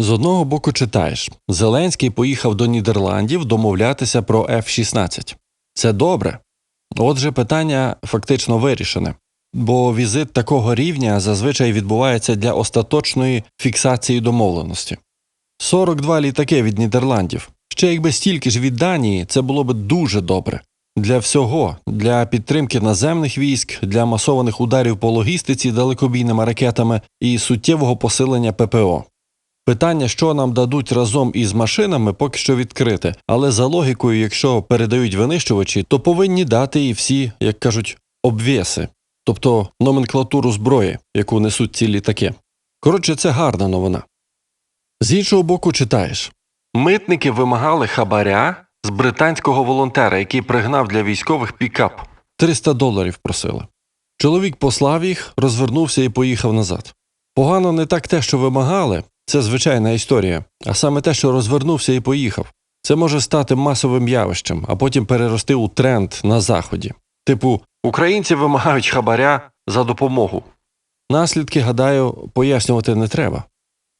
З одного боку читаєш Зеленський поїхав до Нідерландів домовлятися про F-16. Це добре. Отже, питання фактично вирішене. Бо візит такого рівня зазвичай відбувається для остаточної фіксації домовленості. 42 літаки від Нідерландів. Ще якби стільки ж від Данії, це було б дуже добре. Для всього, для підтримки наземних військ, для масованих ударів по логістиці далекобійними ракетами і суттєвого посилення ППО. Питання, що нам дадуть разом із машинами, поки що відкрите, але за логікою, якщо передають винищувачі, то повинні дати і всі, як кажуть, обвеси, тобто номенклатуру зброї, яку несуть ці літаки. Коротше, це гарна новина. З іншого боку, читаєш митники вимагали хабаря з британського волонтера, який пригнав для військових пікап. 300 доларів просили. Чоловік послав їх, розвернувся і поїхав назад. Погано не так те, що вимагали, це звичайна історія, а саме те, що розвернувся і поїхав. Це може стати масовим явищем, а потім перерости у тренд на заході. Типу, українці вимагають хабаря за допомогу. Наслідки, гадаю, пояснювати не треба.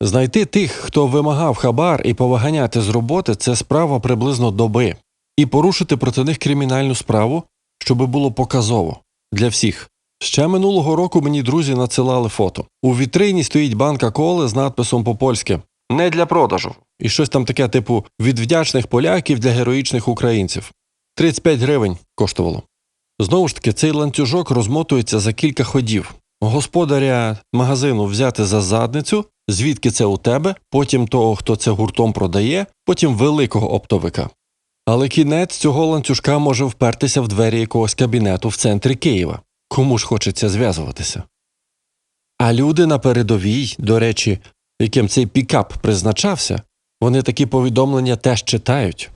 Знайти тих, хто вимагав хабар і повиганяти з роботи це справа приблизно доби, і порушити проти них кримінальну справу, щоби було показово для всіх. Ще минулого року мені друзі надсилали фото. У вітрині стоїть банка коли з надписом по-польськи не для продажу. І щось там таке, типу від вдячних поляків для героїчних українців. 35 гривень коштувало. Знову ж таки, цей ланцюжок розмотується за кілька ходів. Господаря магазину взяти за задницю, звідки це у тебе, потім того, хто це гуртом продає, потім великого оптовика. Але кінець цього ланцюжка може впертися в двері якогось кабінету в центрі Києва. Кому ж хочеться зв'язуватися? А люди на передовій, до речі, яким цей пікап призначався, вони такі повідомлення теж читають.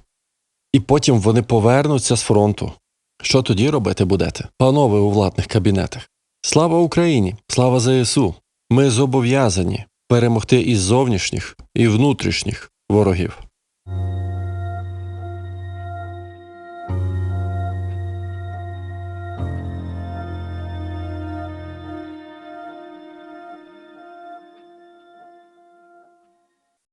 І потім вони повернуться з фронту. Що тоді робити будете, панове у владних кабінетах? Слава Україні! Слава ЗСУ! Ми зобов'язані перемогти і зовнішніх, і внутрішніх ворогів.